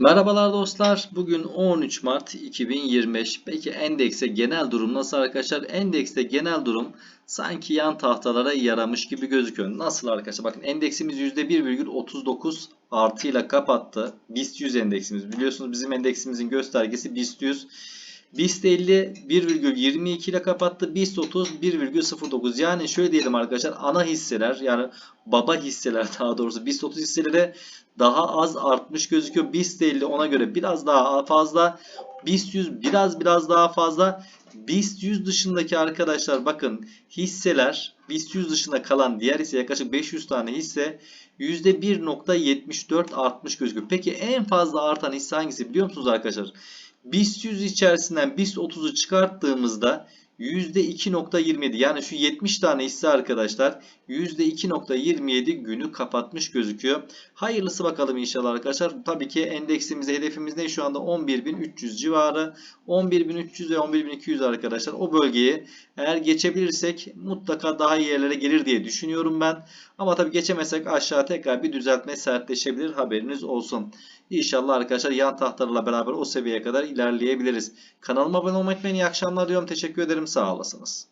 Merhabalar dostlar. Bugün 13 Mart 2025. Peki endekse genel durum nasıl arkadaşlar? Endekste genel durum sanki yan tahtalara yaramış gibi gözüküyor. Nasıl arkadaşlar? Bakın endeksimiz %1,39 artıyla kapattı. BIST 100 endeksimiz. Biliyorsunuz bizim endeksimizin göstergesi BIST 100. BIST 50 1,22 ile kapattı. BIST 30 1,09. Yani şöyle diyelim arkadaşlar ana hisseler yani baba hisseler daha doğrusu BIST 30 hisseleri daha az artmış gözüküyor. BIST 50 ona göre biraz daha fazla. BIST 100 biraz biraz daha fazla. BIST 100 dışındaki arkadaşlar bakın hisseler BIST 100 dışında kalan diğer hisse yaklaşık 500 tane hisse %1.74 artmış gözüküyor. Peki en fazla artan hisse hangisi biliyor musunuz arkadaşlar? BIST 100 içerisinden BIST 30'u çıkarttığımızda %2.27 yani şu 70 tane hisse arkadaşlar %2.27 günü kapatmış gözüküyor. Hayırlısı bakalım inşallah arkadaşlar. Tabii ki endeksimize hedefimiz ne şu anda 11.300 civarı. 11.300 ve 11.200 arkadaşlar. O bölgeyi eğer geçebilirsek mutlaka daha iyi yerlere gelir diye düşünüyorum ben. Ama tabii geçemezsek aşağı tekrar bir düzeltme sertleşebilir haberiniz olsun. İnşallah arkadaşlar yan tahtalarla beraber o seviyeye kadar ilerleyebiliriz. Kanalıma abone olmayı unutmayın. İyi akşamlar diyorum. Teşekkür ederim. Sağ olasınız.